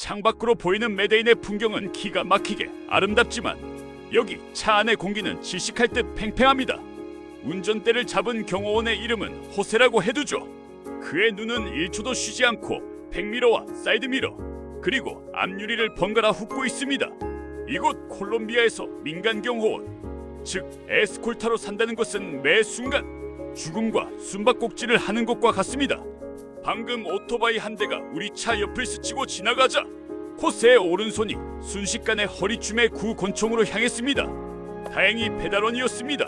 창밖으로 보이는 메데인의 풍경은 기가 막히게 아름답지만 여기 차 안의 공기는 질식할 듯 팽팽합니다. 운전대를 잡은 경호원의 이름은 호세라고 해두죠. 그의 눈은 1초도 쉬지 않고 백미러와 사이드미러 그리고 앞유리를 번갈아 훑고 있습니다. 이곳 콜롬비아에서 민간 경호원 즉 에스콜타로 산다는 것은 매 순간 죽음과 숨바꼭질을 하는 것과 같습니다. 방금 오토바이 한 대가 우리 차 옆을 스치고 지나가자 호세의 오른손이 순식간에 허리춤에 구 권총으로 향했습니다. 다행히 배달원이었습니다.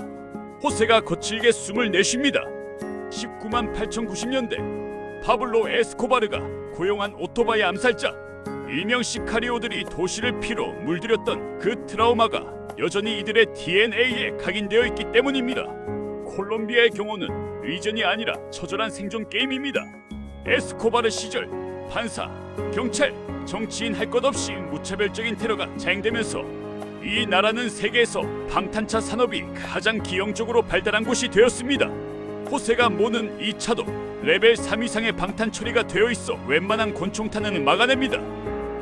호세가 거칠게 숨을 내쉽니다. 19만 8,090년대 파블로 에스코바르가 고용한 오토바이 암살자 일명 시카리오들이 도시를 피로 물들였던 그 트라우마가 여전히 이들의 DNA에 각인되어 있기 때문입니다. 콜롬비아의 경우는 의전이 아니라 처절한 생존 게임입니다. 에스코바르 시절 판사, 경찰, 정치인 할 것 없이 무차별적인 테러가 자행되면서 이 나라는 세계에서 방탄차 산업이 가장 기형적으로 발달한 곳이 되었습니다. 호세가 모는 이 차도 레벨 3 이상의 방탄 처리가 되어 있어 웬만한 권총탄은 막아냅니다.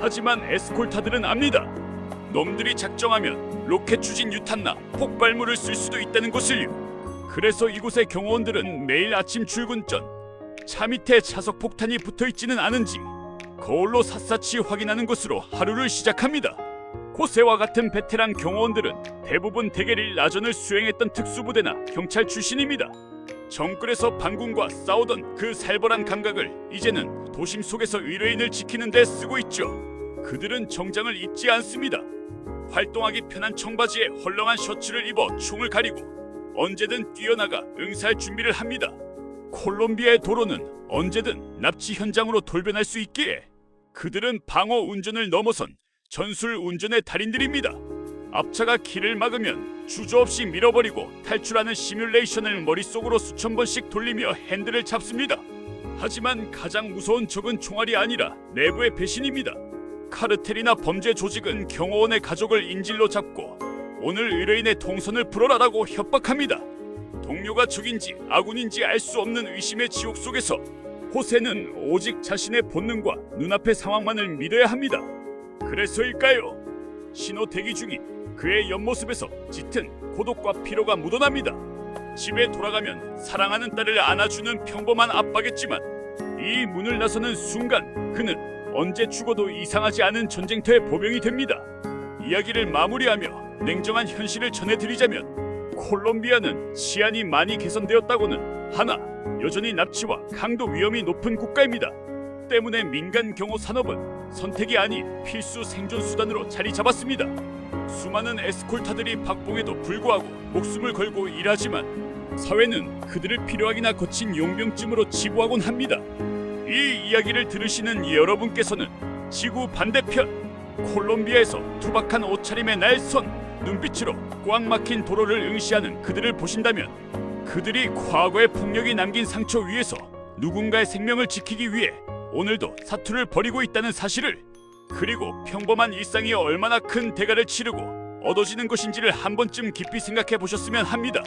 하지만 에스콜타들은 압니다. 놈들이 작정하면 로켓 추진 유탄나 폭발물을 쓸 수도 있다는 것을요. 그래서 이곳의 경호원들은 매일 아침 출근 전 차 밑에 자석 폭탄이 붙어 있지는 않은지 거울로 샅샅이 확인하는 것으로 하루를 시작합니다. 호세와 같은 베테랑 경호원들은 대부분 대결일 나전을 수행했던 특수부대나 경찰 출신입니다. 정글에서 반군과 싸우던 그 살벌한 감각을 이제는 도심 속에서 의뢰인을 지키는 데 쓰고 있죠. 그들은 정장을 입지 않습니다. 활동하기 편한 청바지에 헐렁한 셔츠를 입어 총을 가리고 언제든 뛰어나가 응사할 준비를 합니다. 콜롬비아의 도로는 언제든 납치 현장으로 돌변할 수 있기에 그들은 방어 운전을 넘어선 전술 운전의 달인들입니다. 앞차가 길을 막으면 주저없이 밀어버리고 탈출하는 시뮬레이션을 머릿속으로 수천 번씩 돌리며 핸들을 잡습니다. 하지만 가장 무서운 적은 총알이 아니라 내부의 배신입니다. 카르텔이나 범죄 조직은 경호원의 가족을 인질로 잡고 오늘 의뢰인의 동선을 풀어라라고 협박합니다. 동료가 적인지 아군인지 알 수 없는 의심의 지옥 속에서 호세는 오직 자신의 본능과 눈앞의 상황만을 믿어야 합니다. 그래서일까요? 신호 대기 중인 그의 옆모습에서 짙은 고독과 피로가 묻어납니다. 집에 돌아가면 사랑하는 딸을 안아주는 평범한 아빠겠지만 이 문을 나서는 순간 그는 언제 죽어도 이상하지 않은 전쟁터의 보병이 됩니다. 이야기를 마무리하며 냉정한 현실을 전해드리자면 콜롬비아는 치안이 많이 개선되었다고는 하나 여전히 납치와 강도 위험이 높은 국가입니다. 때문에 민간 경호 산업은 선택이 아닌 필수 생존 수단으로 자리 잡았습니다. 수많은 에스콜타들이 박봉에도 불구하고 목숨을 걸고 일하지만 사회는 그들을 필요하기나 거친 용병쯤으로 치부하곤 합니다. 이 이야기를 들으시는 여러분께서는 지구 반대편 콜롬비아에서 투박한 옷차림의 날선 눈빛으로 꽉 막힌 도로를 응시하는 그들을 보신다면 그들이 과거의 폭력이 남긴 상처 위에서 누군가의 생명을 지키기 위해 오늘도 사투를 벌이고 있다는 사실을 그리고 평범한 일상이 얼마나 큰 대가를 치르고 얻어지는 것인지를 한 번쯤 깊이 생각해 보셨으면 합니다.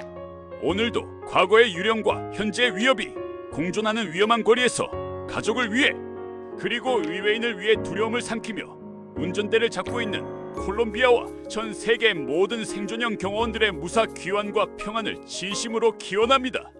오늘도 과거의 유령과 현재의 위협이 공존하는 위험한 거리에서 가족을 위해 그리고 의뢰인을 위해 두려움을 삼키며 운전대를 잡고 있는 콜롬비아와 전 세계 모든 생존형 경호원들의 무사 귀환과 평안을 진심으로 기원합니다.